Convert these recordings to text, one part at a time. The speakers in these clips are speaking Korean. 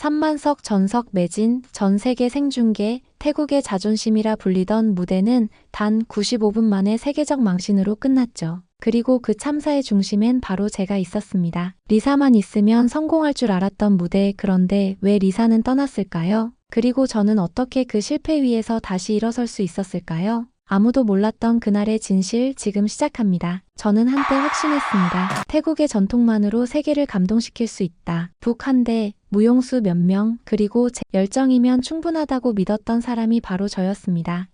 3만석 전석 매진, 전 세계 생중계, 태국의 자존심이라 불리던 무대는 단 95분 만에 세계적 망신으로 끝났죠. 그리고 그 참사의 중심엔 바로 제가 있었습니다. 리사만 있으면 성공할 줄 알았던 무대 그런데 왜 리사는 떠났을까요? 그리고 저는 어떻게 그 실패 위에서 다시 일어설 수 있었을까요? 아무도 몰랐던 그날의 진실 지금 시작합니다. 저는 한때 확신했습니다. 태국의 전통만으로 세계를 감동시킬 수 있다. 북 한대, 무용수 몇 명, 그리고 제 열정이면 충분하다고 믿었던 사람이 바로 저였습니다.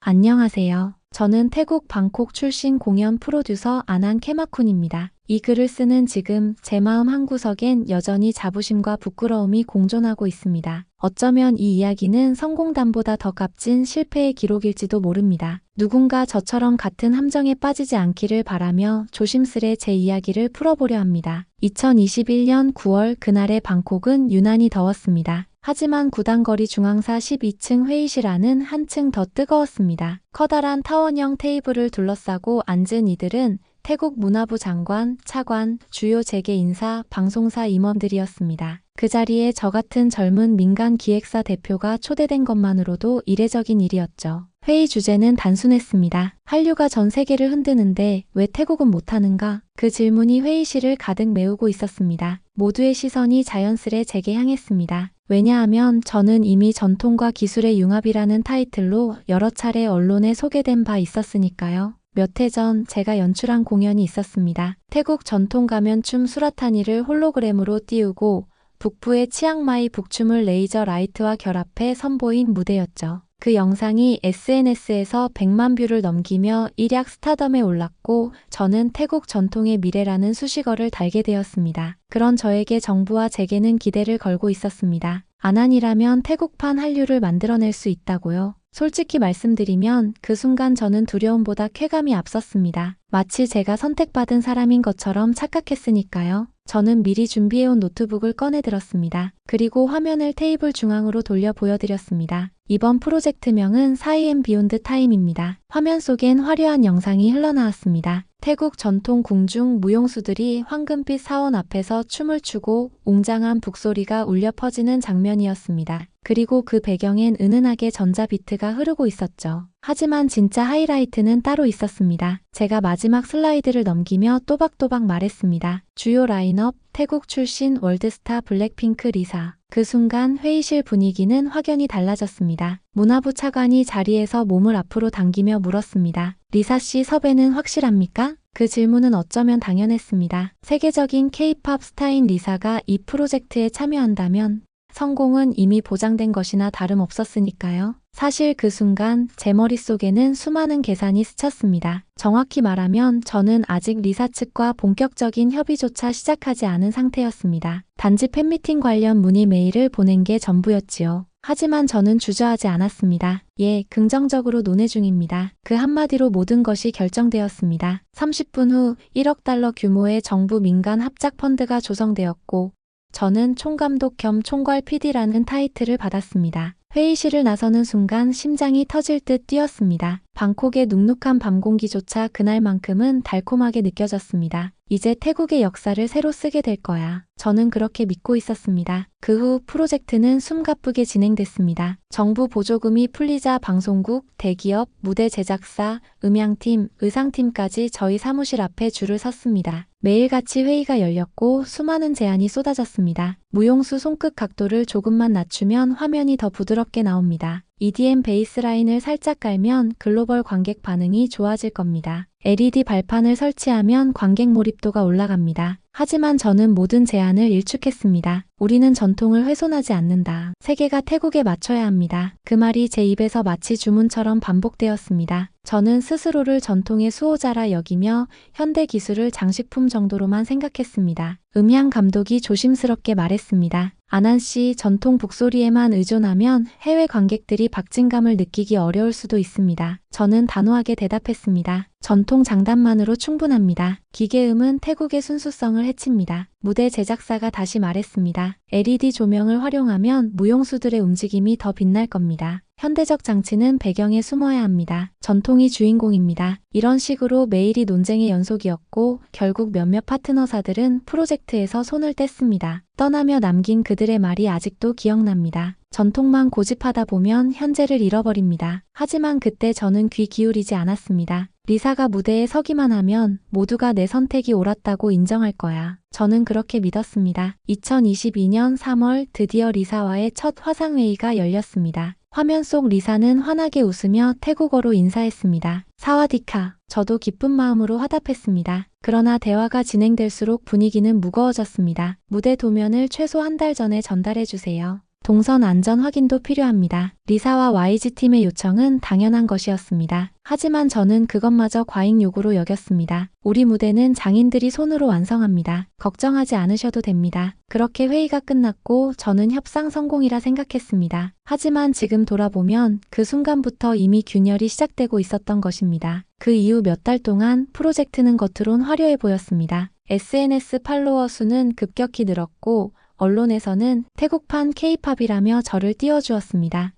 안녕하세요. 저는 태국 방콕 출신 공연 프로듀서 아난 케마쿤입니다. 이 글을 쓰는 지금 제 마음 한구석엔 여전히 자부심과 부끄러움이 공존하고 있습니다. 어쩌면 이 이야기는 성공담보다 더 값진 실패의 기록일지도 모릅니다. 누군가 저처럼 같은 함정에 빠지지 않기를 바라며 조심스레 제 이야기를 풀어보려 합니다. 2021년 9월 그날의 방콕은 유난히 더웠습니다. 하지만 구단거리 중앙사 12층 회의실 안은 한층 더 뜨거웠습니다. 커다란 타원형 테이블을 둘러싸고 앉은 이들은 태국 문화부 장관, 차관, 주요 재계 인사, 방송사 임원들이었습니다. 그 자리에 저 같은 젊은 민간 기획사 대표가 초대된 것만으로도 이례적인 일이었죠. 회의 주제는 단순했습니다. 한류가 전 세계를 흔드는데 왜 태국은 못하는가? 그 질문이 회의실을 가득 메우고 있었습니다. 모두의 시선이 자연스레 제게 향했습니다. 왜냐하면 저는 이미 전통과 기술의 융합이라는 타이틀로 여러 차례 언론에 소개된 바 있었으니까요. 몇 해 전 제가 연출한 공연이 있었습니다. 태국 전통 가면 춤 수라타니를 홀로그램으로 띄우고 북부의 치앙마이 북춤을 레이저 라이트와 결합해 선보인 무대였죠. 그 영상이 SNS에서 100만 뷰를 넘기며 일약 스타덤에 올랐고 저는 태국 전통의 미래라는 수식어를 달게 되었습니다. 그런 저에게 정부와 재계는 기대를 걸고 있었습니다. 아난이라면 태국판 한류를 만들어낼 수 있다고요. 솔직히 말씀드리면 그 순간 저는 두려움보다 쾌감이 앞섰습니다. 마치 제가 선택받은 사람인 것처럼 착각했으니까요. 저는 미리 준비해온 노트북을 꺼내 들었습니다. 그리고 화면을 테이블 중앙으로 돌려 보여드렸습니다. 이번 프로젝트명은 4am 비욘드 타임입니다. 화면 속엔 화려한 영상이 흘러나왔습니다. 태국 전통 궁중 무용수들이 황금빛 사원 앞에서 춤을 추고 웅장한 북소리가 울려 퍼지는 장면이었습니다. 그리고 그 배경엔 은은하게 전자비트가 흐르고 있었죠. 하지만 진짜 하이라이트는 따로 있었습니다. 제가 마지막 슬라이드를 넘기며 또박또박 말했습니다. 주요 라인업, 태국 출신 월드스타 블랙핑크 리사. 그 순간 회의실 분위기는 확연히 달라졌습니다. 문화부 차관이 자리에서 몸을 앞으로 당기며 물었습니다. 리사 씨 섭외는 확실합니까? 그 질문은 어쩌면 당연했습니다. 세계적인 케이팝 스타인 리사가 이 프로젝트에 참여한다면 성공은 이미 보장된 것이나 다름없었으니까요. 사실 그 순간 제 머릿속에는 수많은 계산이 스쳤습니다. 정확히 말하면 저는 아직 리사 측과 본격적인 협의조차 시작하지 않은 상태였습니다. 단지 팬미팅 관련 문의 메일을 보낸 게 전부였지요. 하지만 저는 주저하지 않았습니다. 예, 긍정적으로 논의 중입니다. 그 한마디로 모든 것이 결정되었습니다. 30분 후 1억 달러 규모의 정부 민간 합작 펀드가 조성되었고, 저는 총감독 겸 총괄 PD라는 타이틀을 받았습니다. 회의실을 나서는 순간 심장이 터질 듯 뛰었습니다. 방콕의 눅눅한 밤 공기조차 그날만큼은 달콤하게 느껴졌습니다. 이제 태국의 역사를 새로 쓰게 될 거야. 저는 그렇게 믿고 있었습니다. 그 후 프로젝트는 숨가쁘게 진행됐습니다. 정부 보조금이 풀리자 방송국, 대기업, 무대 제작사, 음향팀, 의상팀까지 저희 사무실 앞에 줄을 섰습니다. 매일같이 회의가 열렸고 수많은 제안이 쏟아졌습니다. 무용수 손끝 각도를 조금만 낮추면 화면이 더 부드럽게 나옵니다. EDM 베이스라인을 살짝 깔면 글로벌 관객 반응이 좋아질 겁니다. LED 발판을 설치하면 관객 몰입도가 올라갑니다. 하지만 저는 모든 제안을 일축했습니다. 우리는 전통을 훼손하지 않는다. 세계가 태국에 맞춰야 합니다. 그 말이 제 입에서 마치 주문처럼 반복되었습니다. 저는 스스로를 전통의 수호자라 여기며 현대 기술을 장식품 정도로만 생각했습니다. 음향 감독이 조심스럽게 말했습니다. 아난 씨 전통 북소리에만 의존하면 해외 관객들이 박진감을 느끼기 어려울 수도 있습니다. 저는 단호하게 대답했습니다. 전통 장단만으로 충분합니다. 기계음은 태국의 순수성을 해칩니다. 무대 제작사가 다시 말했습니다. LED 조명을 활용하면 무용수들의 움직임이 더 빛날 겁니다. 현대적 장치는 배경에 숨어야 합니다. 전통이 주인공입니다. 이런 식으로 매일이 논쟁의 연속이었고 결국 몇몇 파트너사들은 프로젝트에서 손을 뗐습니다. 떠나며 남긴 그들의 말이 아직도 기억납니다. 전통만 고집하다 보면 현재를 잃어버립니다. 하지만 그때 저는 귀 기울이지 않았습니다. 리사가 무대에 서기만 하면 모두가 내 선택이 옳았다고 인정할 거야. 저는 그렇게 믿었습니다. 2022년 3월 드디어 리사와의 첫 화상회의가 열렸습니다. 화면 속 리사는 환하게 웃으며 태국어로 인사했습니다. 사와디카. 저도 기쁜 마음으로 화답했습니다. 그러나 대화가 진행될수록 분위기는 무거워졌습니다. 무대 도면을 최소 한 달 전에 전달해 주세요. 동선 안전 확인도 필요합니다. 리사와 YG팀의 요청은 당연한 것이었습니다. 하지만 저는 그것마저 과잉 요구로 여겼습니다. 우리 무대는 장인들이 손으로 완성합니다. 걱정하지 않으셔도 됩니다. 그렇게 회의가 끝났고 저는 협상 성공이라 생각했습니다. 하지만 지금 돌아보면 그 순간부터 이미 균열이 시작되고 있었던 것입니다. 그 이후 몇 달 동안 프로젝트는 겉으론 화려해 보였습니다. SNS 팔로워 수는 급격히 늘었고 언론에서는 태국판 케이팝이라며 저를 띄워주었습니다.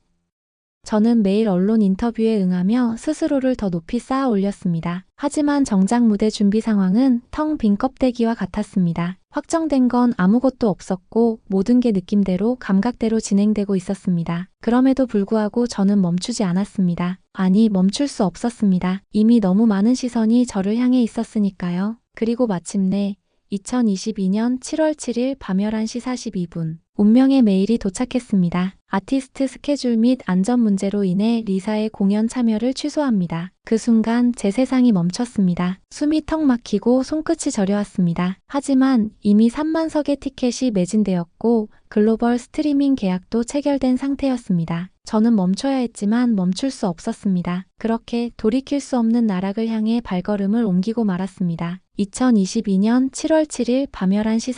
저는 매일 언론 인터뷰에 응하며 스스로를 더 높이 쌓아 올렸습니다. 하지만 정작 무대 준비 상황은 텅 빈 껍데기와 같았습니다. 확정된 건 아무것도 없었고 모든 게 느낌대로 감각대로 진행되고 있었습니다. 그럼에도 불구하고 저는 멈추지 않았습니다. 아니, 멈출 수 없었습니다. 이미 너무 많은 시선이 저를 향해 있었으니까요. 그리고 마침내 2022년 7월 7일 밤 11시 42분. 운명의 메일이 도착했습니다. 아티스트 스케줄 및 안전 문제로 인해 리사의 공연 참여를 취소합니다. 그 순간 제 세상이 멈췄습니다. 숨이 턱 막히고 손끝이 저려왔습니다. 하지만 이미 3만 석의 티켓이 매진되었고 글로벌 스트리밍 계약도 체결된 상태였습니다. 저는 멈춰야 했지만 멈출 수 없었습니다. 그렇게 돌이킬 수 없는 나락을 향해 발걸음을 옮기고 말았습니다. 2022년 7월 7일 밤 11시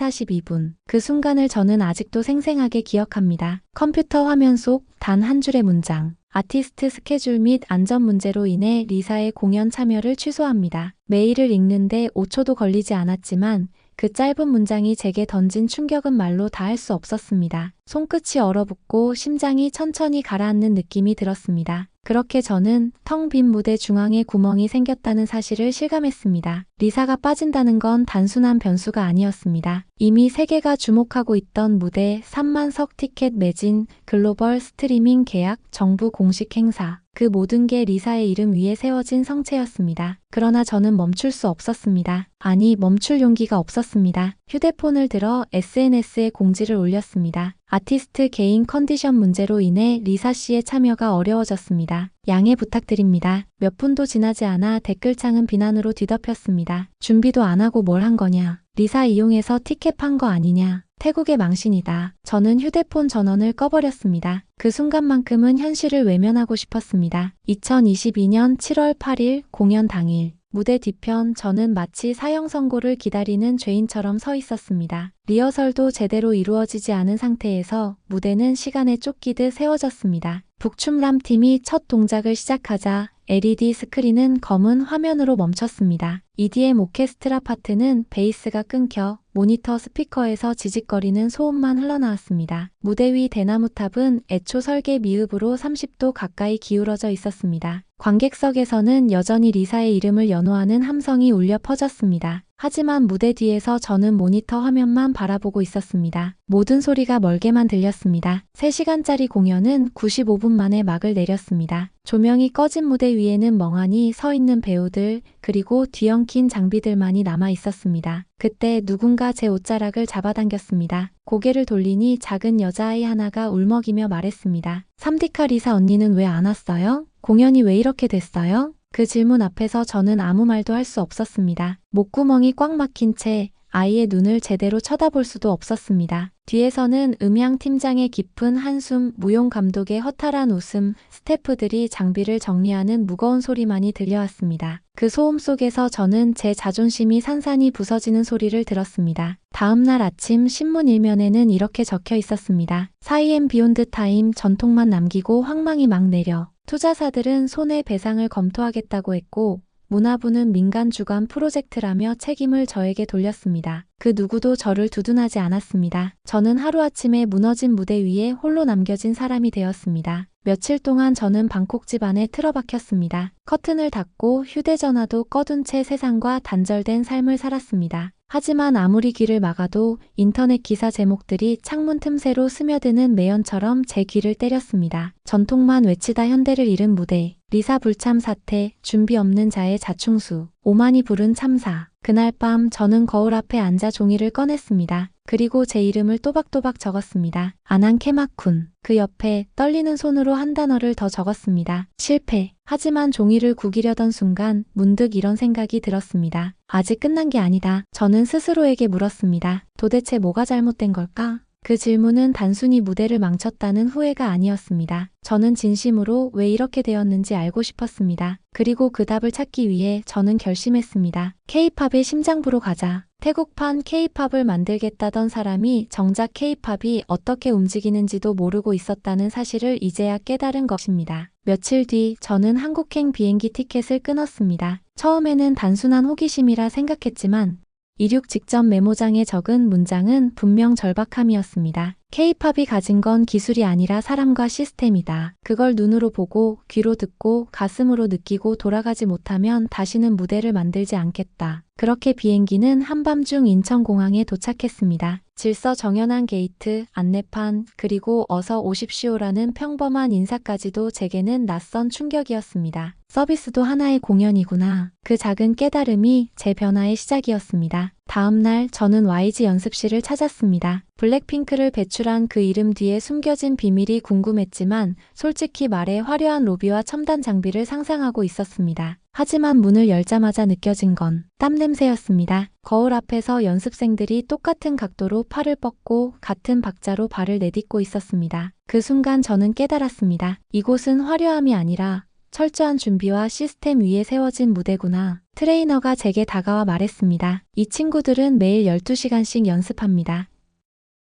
42분. 그 순간을 저는 아직도 생생하게 기억합니다. 컴퓨터 화면 속 단 한 줄의 문장. 아티스트 스케줄 및 안전 문제로 인해 리사의 공연 참여를 취소합니다. 메일을 읽는데 5초도 걸리지 않았지만 그 짧은 문장이 제게 던진 충격은 말로 다할 수 없었습니다. 손끝이 얼어붙고 심장이 천천히 가라앉는 느낌이 들었습니다. 그렇게 저는 텅 빈 무대 중앙에 구멍이 생겼다는 사실을 실감했습니다. 리사가 빠진다는 건 단순한 변수가 아니었습니다. 이미 세계가 주목하고 있던 무대 3만 석 티켓 매진, 글로벌 스트리밍 계약, 정부 공식 행사. 그 모든 게 리사의 이름 위에 세워진 성체였습니다. 그러나 저는 멈출 수 없었습니다. 아니, 멈출 용기가 없었습니다. 휴대폰을 들어 SNS에 공지를 올렸습니다. 아티스트 개인 컨디션 문제로 인해 리사 씨의 참여가 어려워졌습니다. 양해 부탁드립니다. 몇 분도 지나지 않아 댓글창은 비난으로 뒤덮였습니다. 준비도 안 하고 뭘 한 거냐. 리사 이용해서 티켓 판 거 아니냐. 태국의 망신이다. 저는 휴대폰 전원을 꺼버렸습니다. 그 순간만큼은 현실을 외면하고 싶었습니다. 2022년 7월 8일 공연 당일. 무대 뒤편 저는 마치 사형 선고를 기다리는 죄인처럼 서 있었습니다. 리허설도 제대로 이루어지지 않은 상태에서 무대는 시간에 쫓기듯 세워졌습니다. 북춤람 팀이 첫 동작을 시작하자 LED 스크린은 검은 화면으로 멈췄습니다. EDM 오케스트라 파트는 베이스가 끊겨 모니터 스피커에서 지직거리는 소음만 흘러나왔습니다. 무대 위 대나무탑은 애초 설계 미흡으로 30도 가까이 기울어져 있었습니다. 관객석에서는 여전히 리사의 이름을 연호하는 함성이 울려 퍼졌습니다. 하지만 무대 뒤에서 저는 모니터 화면만 바라보고 있었습니다. 모든 소리가 멀게만 들렸습니다. 3시간짜리 공연은 95분 만에 막을 내렸습니다. 조명이 꺼진 무대 위에는 멍하니 서 있는 배우들, 그리고 뒤엉킨 장비들만이 남아 있었습니다. 그때 누군가 제 옷자락을 잡아당겼습니다. 고개를 돌리니 작은 여자아이 하나가 울먹이며 말했습니다. 삼디카 리사 언니는 왜 안 왔어요? 공연이 왜 이렇게 됐어요? 그 질문 앞에서 저는 아무 말도 할 수 없었습니다. 목구멍이 꽉 막힌 채 아이의 눈을 제대로 쳐다볼 수도 없었습니다. 뒤에서는 음향 팀장의 깊은 한숨, 무용 감독의 허탈한 웃음, 스태프들이 장비를 정리하는 무거운 소리만이 들려왔습니다. 그 소음 속에서 저는 제 자존심이 산산이 부서지는 소리를 들었습니다. 다음 날 아침 신문 일면에는 이렇게 적혀 있었습니다. 사이엔 비욘드 타임 전통만 남기고 황망이 막 내려 투자사들은 손해배상을 검토하겠다고 했고 문화부는 민간 주관 프로젝트라며 책임을 저에게 돌렸습니다. 그 누구도 저를 두둔하지 않았습니다. 저는 하루아침에 무너진 무대 위에 홀로 남겨진 사람이 되었습니다. 며칠 동안 저는 방콕 집안에 틀어박혔습니다. 커튼을 닫고 휴대전화도 꺼둔 채 세상과 단절된 삶을 살았습니다. 하지만 아무리 귀를 막아도 인터넷 기사 제목들이 창문 틈새로 스며드는 매연처럼 제 귀를 때렸습니다. 전통만 외치다 현대를 잃은 무대, 리사 불참 사태, 준비 없는 자의 자충수, 오만이 부른 참사. 그날 밤 저는 거울 앞에 앉아 종이를 꺼냈습니다. 그리고 제 이름을 또박또박 적었습니다. 아난 케마쿤. 그 옆에 떨리는 손으로 한 단어를 더 적었습니다. 실패. 하지만 종이를 구기려던 순간 문득 이런 생각이 들었습니다. 아직 끝난 게 아니다. 저는 스스로에게 물었습니다. 도대체 뭐가 잘못된 걸까? 그 질문은 단순히 무대를 망쳤다는 후회가 아니었습니다. 저는 진심으로 왜 이렇게 되었는지 알고 싶었습니다. 그리고 그 답을 찾기 위해 저는 결심했습니다. K-팝의 심장부로 가자. 태국판 K-팝을 만들겠다던 사람이 정작 K-팝이 어떻게 움직이는지도 모르고 있었다는 사실을 이제야 깨달은 것입니다. 며칠 뒤 저는 한국행 비행기 티켓을 끊었습니다. 처음에는 단순한 호기심이라 생각했지만 이륙 직전 메모장에 적은 문장은 분명 절박함이었습니다. K-팝이 가진 건 기술이 아니라 사람과 시스템이다. 그걸 눈으로 보고 귀로 듣고 가슴으로 느끼고 돌아가지 못하면 다시는 무대를 만들지 않겠다. 그렇게 비행기는 한밤중 인천공항에 도착했습니다. 질서 정연한 게이트, 안내판, 그리고 어서 오십시오라는 평범한 인사까지도 제게는 낯선 충격이었습니다. 서비스도 하나의 공연이구나. 그 작은 깨달음이 제 변화의 시작이었습니다. 다음 날 저는 YG 연습실을 찾았습니다. 블랙핑크를 배출한 그 이름 뒤에 숨겨진 비밀이 궁금했지만 솔직히 말해 화려한 로비와 첨단 장비를 상상하고 있었습니다. 하지만 문을 열자마자 느껴진 건 땀 냄새였습니다. 거울 앞에서 연습생들이 똑같은 각도로 팔을 뻗고 같은 박자로 발을 내딛고 있었습니다. 그 순간 저는 깨달았습니다. 이곳은 화려함이 아니라 철저한 준비와 시스템 위에 세워진 무대구나. 트레이너가 제게 다가와 말했습니다. 이 친구들은 매일 12시간씩 연습합니다.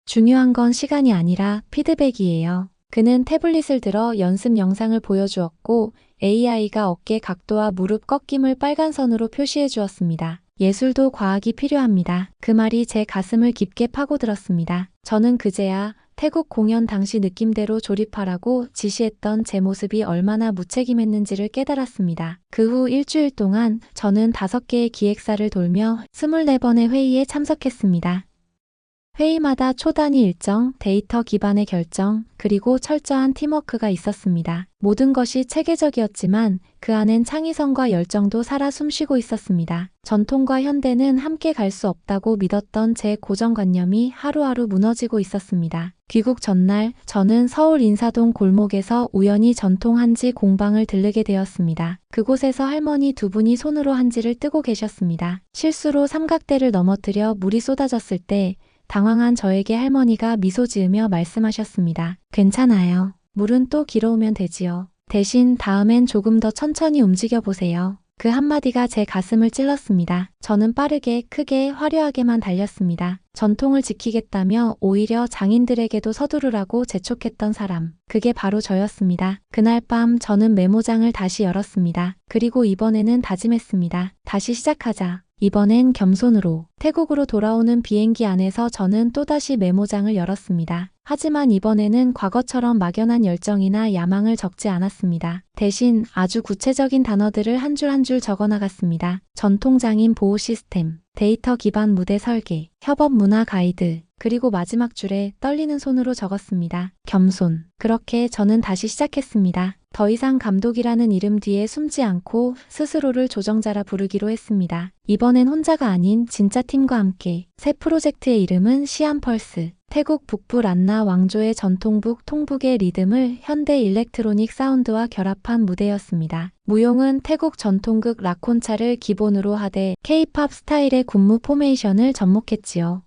중요한 건 시간이 아니라 피드백이에요. 그는 태블릿을 들어 연습 영상을 보여주었고 AI가 어깨 각도와 무릎 꺾임을 빨간 선으로 표시해 주었습니다. 예술도 과학이 필요합니다. 그 말이 제 가슴을 깊게 파고들었습니다. 저는 그제야 태국 공연 당시 느낌대로 조립하라고 지시했던 제 모습이 얼마나 무책임했는지를 깨달았습니다. 그 후 일주일 동안 저는 다섯 개의 기획사를 돌며 24번의 회의에 참석했습니다. 회의마다 초단위 일정, 데이터 기반의 결정, 그리고 철저한 팀워크가 있었습니다. 모든 것이 체계적이었지만 그 안엔 창의성과 열정도 살아 숨쉬고 있었습니다. 전통과 현대는 함께 갈 수 없다고 믿었던 제 고정관념이 하루하루 무너지고 있었습니다. 귀국 전날 저는 서울 인사동 골목에서 우연히 전통 한지 공방을 들르게 되었습니다. 그곳에서 할머니 두 분이 손으로 한지를 뜨고 계셨습니다. 실수로 삼각대를 넘어뜨려 물이 쏟아졌을 때 당황한 저에게 할머니가 미소 지으며 말씀하셨습니다. 괜찮아요. 물은 또 길어오면 되지요. 대신 다음엔 조금 더 천천히 움직여 보세요. 그 한마디가 제 가슴을 찔렀습니다. 저는 빠르게, 크게, 화려하게만 달렸습니다. 전통을 지키겠다며 오히려 장인들에게도 서두르라고 재촉했던 사람. 그게 바로 저였습니다. 그날 밤 저는 메모장을 다시 열었습니다. 그리고 이번에는 다짐했습니다. 다시 시작하자. 이번엔 겸손으로 태국으로 돌아오는 비행기 안에서 저는 또다시 메모장을 열었습니다. 하지만 이번에는 과거처럼 막연한 열정이나 야망을 적지 않았습니다. 대신 아주 구체적인 단어들을 한 줄 한줄 적어 나갔습니다. 전통장인 보호 시스템, 데이터 기반 무대 설계, 협업 문화 가이드, 그리고 마지막 줄에 떨리는 손으로 적었습니다. 겸손. 그렇게 저는 다시 시작했습니다. 더 이상 감독이라는 이름 뒤에 숨지 않고 스스로를 조정자라 부르기로 했습니다. 이번엔 혼자가 아닌 진짜 팀과 함께 새 프로젝트의 이름은 시안펄스. 태국 북부 란나 왕조의 전통북 통북의 리듬을 현대 일렉트로닉 사운드와 결합한 무대였습니다. 무용은 태국 전통극 라콘차를 기본으로 하되 K-팝 스타일의 군무 포메이션을 접목했지요.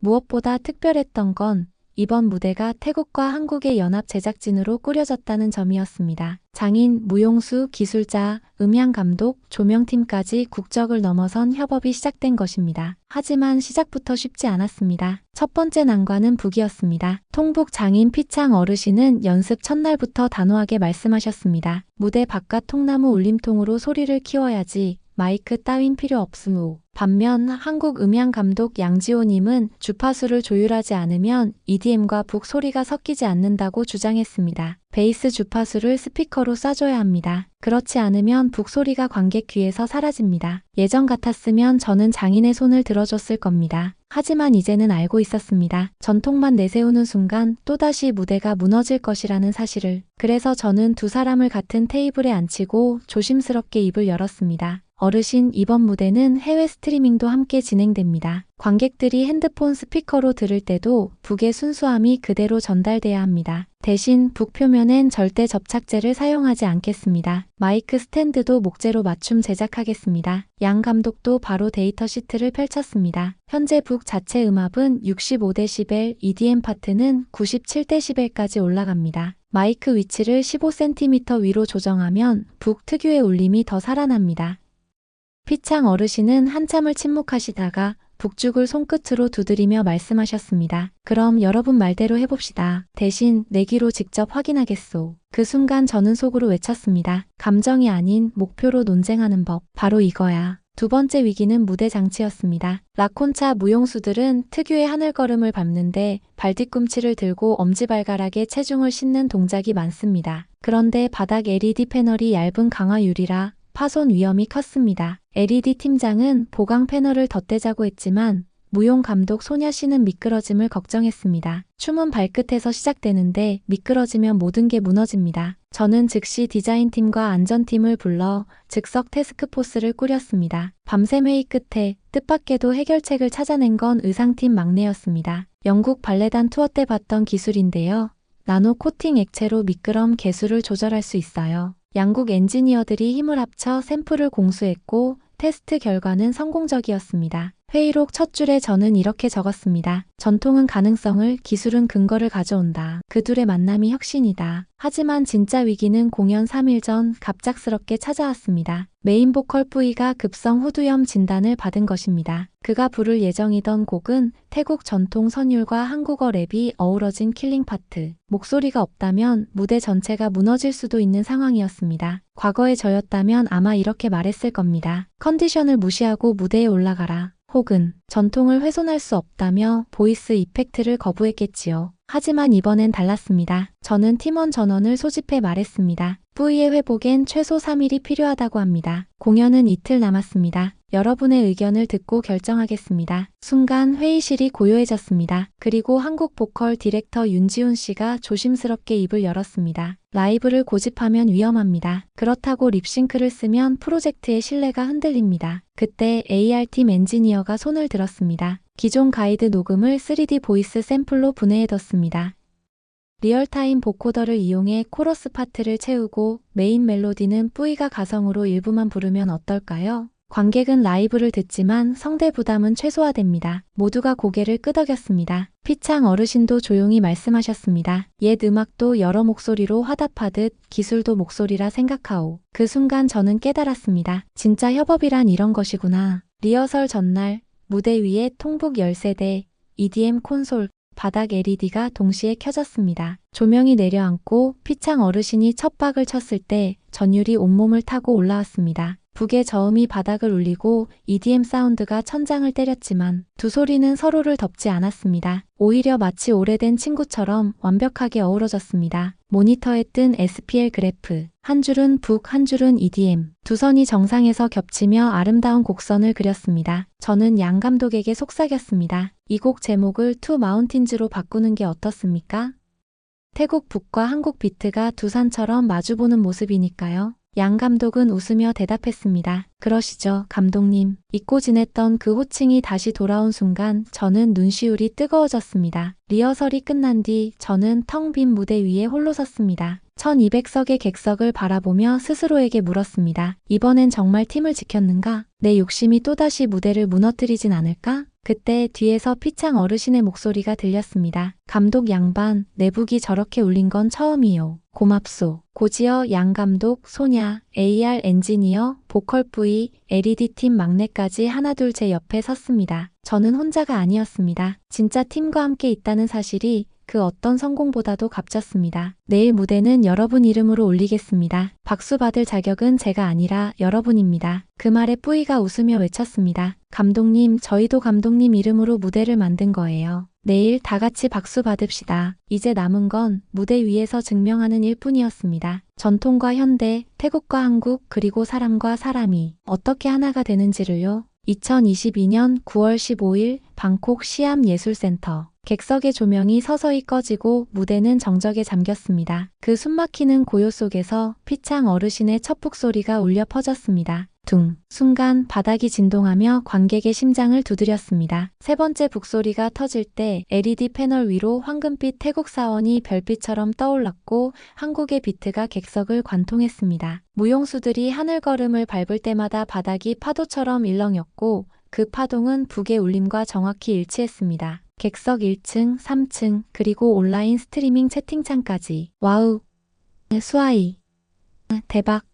무엇보다 특별했던 건 이번 무대가 태국과 한국의 연합 제작진으로 꾸려졌다는 점이었습니다. 장인, 무용수, 기술자, 음향 감독, 조명팀까지 국적을 넘어선 협업이 시작된 것입니다. 하지만 시작부터 쉽지 않았습니다. 첫 번째 난관은 북이었습니다. 통북 장인 피창 어르신은 연습 첫날부터 단호하게 말씀하셨습니다. 무대 바깥 통나무 울림통으로 소리를 키워야지 마이크 따윈 필요 없으무. 반면 한국 음향 감독 양지호님은 주파수를 조율하지 않으면 EDM과 북 소리가 섞이지 않는다고 주장했습니다. 베이스 주파수를 스피커로 쏴줘야 합니다. 그렇지 않으면 북 소리가 관객 귀에서 사라집니다. 예전 같았으면 저는 장인의 손을 들어줬을 겁니다. 하지만 이제는 알고 있었습니다. 전통만 내세우는 순간 또다시 무대가 무너질 것이라는 사실을. 그래서 저는 두 사람을 같은 테이블에 앉히고 조심스럽게 입을 열었습니다. 어르신 이번 무대는 해외 스트리밍도 함께 진행됩니다. 관객들이 핸드폰 스피커로 들을 때도 북의 순수함이 그대로 전달돼야 합니다. 대신 북 표면엔 절대 접착제를 사용하지 않겠습니다. 마이크 스탠드도 목재로 맞춤 제작하겠습니다. 양 감독도 바로 데이터 시트를 펼쳤습니다. 현재 북 자체 음압은 65dB, EDM 파트는 97dB까지 올라갑니다. 마이크 위치를 15cm 위로 조정하면 북 특유의 울림이 더 살아납니다. 피창 어르신은 한참을 침묵하시다가 북죽을 손끝으로 두드리며 말씀하셨습니다. 그럼 여러분 말대로 해봅시다. 대신 내기로 직접 확인하겠소. 그 순간 저는 속으로 외쳤습니다. 감정이 아닌 목표로 논쟁하는 법. 바로 이거야. 두 번째 위기는 무대 장치였습니다. 라콘차 무용수들은 특유의 하늘걸음을 밟는데 발뒤꿈치를 들고 엄지발가락에 체중을 싣는 동작이 많습니다. 그런데 바닥 LED 패널이 얇은 강화유리라 파손 위험이 컸습니다. LED 팀장은 보강 패널을 덧대자고 했지만 무용 감독 소녀 씨는 미끄러짐을 걱정했습니다. 춤은 발끝에서 시작되는데 미끄러지면 모든 게 무너집니다. 저는 즉시 디자인팀과 안전팀을 불러 즉석 테스크포스를 꾸렸습니다. 밤샘 회의 끝에 뜻밖에도 해결책을 찾아낸 건 의상팀 막내였습니다. 영국 발레단 투어 때 봤던 기술인데요. 나노 코팅 액체로 미끄럼 개수를 조절할 수 있어요. 양국 엔지니어들이 힘을 합쳐 샘플을 공수했고 테스트 결과는 성공적이었습니다. 회의록 첫 줄에 저는 이렇게 적었습니다. 전통은 가능성을, 기술은 근거를 가져온다. 그 둘의 만남이 혁신이다. 하지만 진짜 위기는 공연 3일 전 갑작스럽게 찾아왔습니다. 메인 보컬 뿌이가 급성 후두염 진단을 받은 것입니다. 그가 부를 예정이던 곡은 태국 전통 선율과 한국어 랩이 어우러진 킬링 파트. 목소리가 없다면 무대 전체가 무너질 수도 있는 상황이었습니다. 과거의 저였다면 아마 이렇게 말했을 겁니다. 컨디션을 무시하고 무대에 올라가라. 혹은 전통을 훼손할 수 없다며 보이스 이펙트를 거부했겠지요. 하지만 이번엔 달랐습니다. 저는 팀원 전원을 소집해 말했습니다. 뿌이의 회복엔 최소 3일이 필요하다고 합니다. 공연은 이틀 남았습니다. 여러분의 의견을 듣고 결정하겠습니다. 순간 회의실이 고요해졌습니다. 그리고 한국 보컬 디렉터 윤지훈 씨가 조심스럽게 입을 열었습니다. 라이브를 고집하면 위험합니다. 그렇다고 립싱크를 쓰면 프로젝트의 신뢰가 흔들립니다. 그때 AR팀 엔지니어가 손을 들었습니다. 기존 가이드 녹음을 3D 보이스 샘플로 분해해뒀습니다. 리얼타임 보코더를 이용해 코러스 파트를 채우고 메인 멜로디는 뿌이가 가성으로 일부만 부르면 어떨까요? 관객은 라이브를 듣지만 성대 부담은 최소화됩니다. 모두가 고개를 끄덕였습니다. 피창 어르신도 조용히 말씀하셨습니다. 옛 음악도 여러 목소리로 화답하듯 기술도 목소리라 생각하오. 그 순간 저는 깨달았습니다. 진짜 협업이란 이런 것이구나. 리허설 전날 무대 위에 통북 열세대, EDM 콘솔, 바닥 LED가 동시에 켜졌습니다. 조명이 내려앉고 피창 어르신이 첫 박을 쳤을 때 전율이 온몸을 타고 올라왔습니다. 북의 저음이 바닥을 울리고 EDM 사운드가 천장을 때렸지만 두 소리는 서로를 덮지 않았습니다. 오히려 마치 오래된 친구처럼 완벽하게 어우러졌습니다. 모니터에 뜬 SPL 그래프. 한 줄은 북, 한 줄은 EDM. 두 선이 정상에서 겹치며 아름다운 곡선을 그렸습니다. 저는 양 감독에게 속삭였습니다. 이 곡 제목을 투 마운틴즈로 바꾸는 게 어떻습니까? 태국 북과 한국 비트가 두 산처럼 마주보는 모습이니까요. 양 감독은 웃으며 대답했습니다. 그러시죠, 감독님. 잊고 지냈던 그 호칭이 다시 돌아온 순간 저는 눈시울이 뜨거워졌습니다. 리허설이 끝난 뒤 저는 텅 빈 무대 위에 홀로 섰습니다. 1200석의 객석을 바라보며 스스로에게 물었습니다. 이번엔 정말 팀을 지켰는가? 내 욕심이 또다시 무대를 무너뜨리진 않을까? 그때 뒤에서 피창 어르신의 목소리가 들렸습니다. 감독 양반, 내북이 저렇게 울린 건 처음이요. 고맙소. 고지어 양 감독, 소냐, AR 엔지니어, 보컬 부이, LED 팀 막내까지 하나둘 제 옆에 섰습니다. 저는 혼자가 아니었습니다. 진짜 팀과 함께 있다는 사실이 그 어떤 성공보다도 값졌습니다. 내일 무대는 여러분 이름으로 올리겠습니다. 박수 받을 자격은 제가 아니라 여러분입니다. 그 말에 뿌이가 웃으며 외쳤습니다. 감독님, 저희도 감독님 이름으로 무대를 만든 거예요. 내일 다 같이 박수 받읍시다. 이제 남은 건 무대 위에서 증명하는 일 뿐이었습니다. 전통과 현대, 태국과 한국, 그리고 사람과 사람이 어떻게 하나가 되는지를요. 2022년 9월 15일 방콕 시암 예술센터. 객석의 조명이 서서히 꺼지고 무대는 정적에 잠겼습니다. 그 숨막히는 고요 속에서 피창 어르신의 첫북 소리가 울려 퍼졌습니다. 둥. 순간 바닥이 진동하며 관객의 심장을 두드렸습니다. 세 번째 북소리가 터질 때 LED 패널 위로 황금빛 태국 사원이 별빛처럼 떠올랐고 한국의 비트가 객석을 관통했습니다. 무용수들이 하늘 걸음을 밟을 때마다 바닥이 파도처럼 일렁였고 그 파동은 북의 울림과 정확히 일치했습니다. 객석 1층, 3층, 그리고 온라인 스트리밍 채팅창까지. 와우. 수아이. 대박.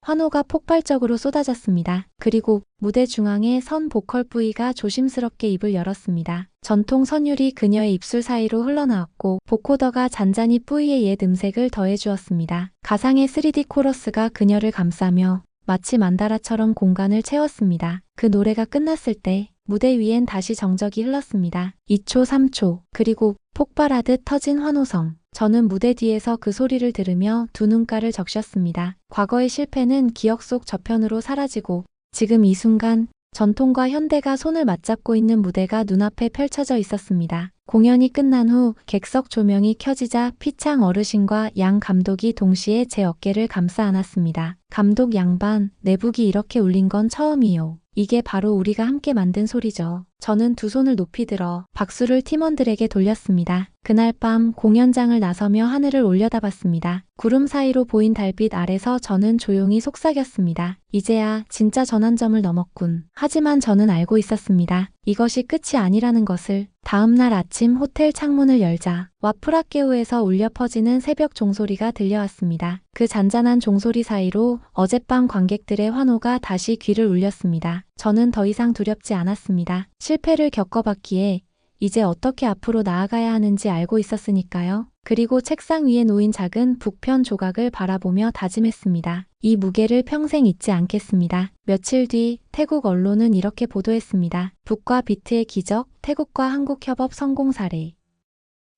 환호가 폭발적으로 쏟아졌습니다. 그리고 무대 중앙에 선 보컬 부이가 조심스럽게 입을 열었습니다. 전통 선율이 그녀의 입술 사이로 흘러나왔고 보코더가 잔잔히 뿌이의 옛 음색을 더해주었습니다. 가상의 3D 코러스가 그녀를 감싸며 마치 만다라처럼 공간을 채웠습니다. 그 노래가 끝났을 때 무대 위엔 다시 정적이 흘렀습니다. 2초, 3초, 그리고 폭발하듯 터진 환호성. 저는 무대 뒤에서 그 소리를 들으며 두 눈가를 적셨습니다. 과거의 실패는 기억 속 저편으로 사라지고 지금 이 순간 전통과 현대가 손을 맞잡고 있는 무대가 눈앞에 펼쳐져 있었습니다. 공연이 끝난 후 객석 조명이 켜지자 피창 어르신과 양 감독이 동시에 제 어깨를 감싸 안았습니다. 감독 양반, 내북이 이렇게 울린 건 처음이요. 이게 바로 우리가 함께 만든 소리죠. 저는 두 손을 높이 들어 박수를 팀원들에게 돌렸습니다. 그날 밤 공연장을 나서며 하늘을 올려다봤습니다. 구름 사이로 보인 달빛 아래서 저는 조용히 속삭였습니다. 이제야 진짜 전환점을 넘었군. 하지만 저는 알고 있었습니다. 이것이 끝이 아니라는 것을 다음날 아침 호텔 창문을 열자 와프라케우에서 울려 퍼지는 새벽 종소리가 들려왔습니다. 그 잔잔한 종소리 사이로 어젯밤 관객들의 환호가 다시 귀를 울렸습니다. 저는 더 이상 두렵지 않았습니다. 실패를 겪어봤기에 이제 어떻게 앞으로 나아가야 하는지 알고 있었으니까요. 그리고 책상 위에 놓인 작은 북편 조각을 바라보며 다짐했습니다. 이 무게를 평생 잊지 않겠습니다. 며칠 뒤 태국 언론은 이렇게 보도했습니다. 북과 비트의 기적, 태국과 한국 협업 성공 사례.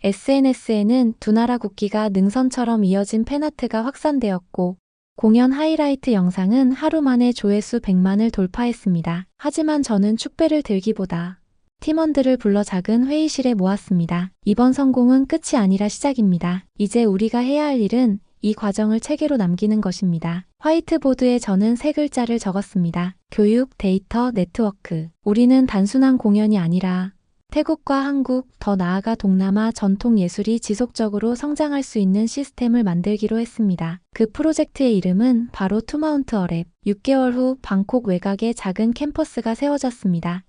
SNS에는 두 나라 국기가 능선처럼 이어진 팬아트가 확산되었고, 공연 하이라이트 영상은 하루 만에 조회수 100만을 돌파했습니다. 하지만 저는 축배를 들기보다 팀원들을 불러 작은 회의실에 모았습니다. 이번 성공은 끝이 아니라 시작입니다. 이제 우리가 해야 할 일은 이 과정을 체계로 남기는 것입니다. 화이트보드에 저는 세 글자를 적었습니다. 교육, 데이터, 네트워크. 우리는 단순한 공연이 아니라 태국과 한국, 더 나아가 동남아 전통 예술이 지속적으로 성장할 수 있는 시스템을 만들기로 했습니다. 그 프로젝트의 이름은 바로 투마운트 어랩. 6개월 후 방콕 외곽에 작은 캠퍼스가 세워졌습니다.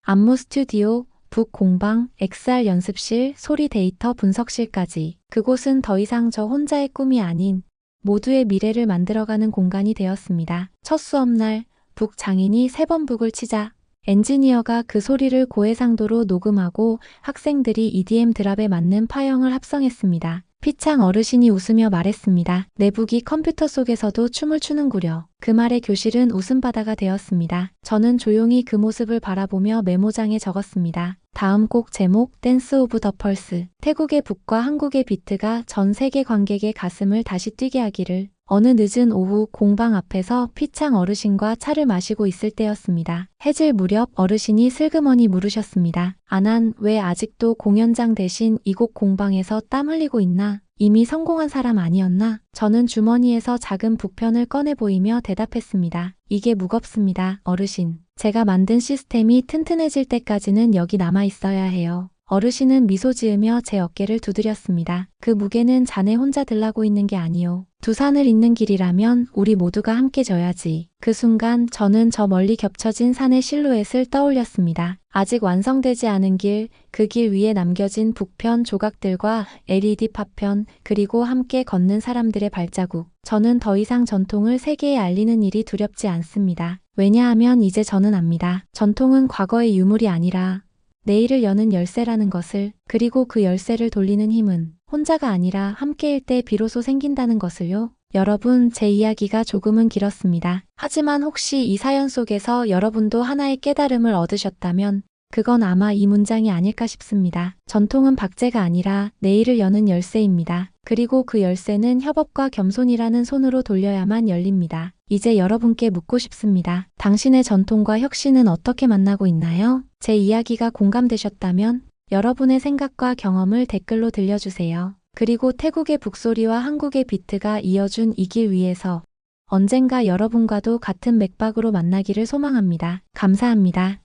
안무 스튜디오, 북 공방, XR 연습실, 소리 데이터 분석실까지. 그곳은 더 이상 저 혼자의 꿈이 아닌 모두의 미래를 만들어가는 공간이 되었습니다. 첫 수업날, 북 장인이 세 번 북을 치자 엔지니어가 그 소리를 고해상도로 녹음하고 학생들이 EDM 드랍에 맞는 파형을 합성했습니다. 피창 어르신이 웃으며 말했습니다. 내북이 컴퓨터 속에서도 춤을 추는구려. 그 말에 교실은 웃음바다가 되었습니다. 저는 조용히 그 모습을 바라보며 메모장에 적었습니다. 다음 곡 제목 댄스 오브 더 펄스. 태국의 북과 한국의 비트가 전 세계 관객의 가슴을 다시 뛰게 하기를. 어느 늦은 오후 공방 앞에서 피창 어르신과 차를 마시고 있을 때였습니다. 해질 무렵 어르신이 슬그머니 물으셨습니다. 아난 왜 아직도 공연장 대신 이곳 공방에서 땀 흘리고 있나? 이미 성공한 사람 아니었나? 저는 주머니에서 작은 북편을 꺼내 보이며 대답했습니다. 이게 무겁습니다, 어르신. 제가 만든 시스템이 튼튼해질 때까지는 여기 남아 있어야 해요. 어르신은 미소 지으며 제 어깨를 두드렸습니다. 그 무게는 자네 혼자 들라고 있는 게 아니오. 두 산을 잇는 길이라면 우리 모두가 함께 져야지. 그 순간 저는 저 멀리 겹쳐진 산의 실루엣을 떠올렸습니다. 아직 완성되지 않은 길, 그 길 위에 남겨진 북편 조각들과 LED 파편, 그리고 함께 걷는 사람들의 발자국. 저는 더 이상 전통을 세계에 알리는 일이 두렵지 않습니다. 왜냐하면 이제 저는 압니다. 전통은 과거의 유물이 아니라 내일을 여는 열쇠라는 것을, 그리고 그 열쇠를 돌리는 힘은 혼자가 아니라 함께일 때 비로소 생긴다는 것을요. 여러분, 제 이야기가 조금은 길었습니다. 하지만 혹시 이 사연 속에서 여러분도 하나의 깨달음을 얻으셨다면 그건 아마 이 문장이 아닐까 싶습니다. 전통은 박제가 아니라 내일을 여는 열쇠입니다. 그리고 그 열쇠는 협업과 겸손이라는 손으로 돌려야만 열립니다. 이제 여러분께 묻고 싶습니다. 당신의 전통과 혁신은 어떻게 만나고 있나요? 제 이야기가 공감되셨다면 여러분의 생각과 경험을 댓글로 들려주세요. 그리고 태국의 북소리와 한국의 비트가 이어준 이 길 위에서 언젠가 여러분과도 같은 맥박으로 만나기를 소망합니다. 감사합니다.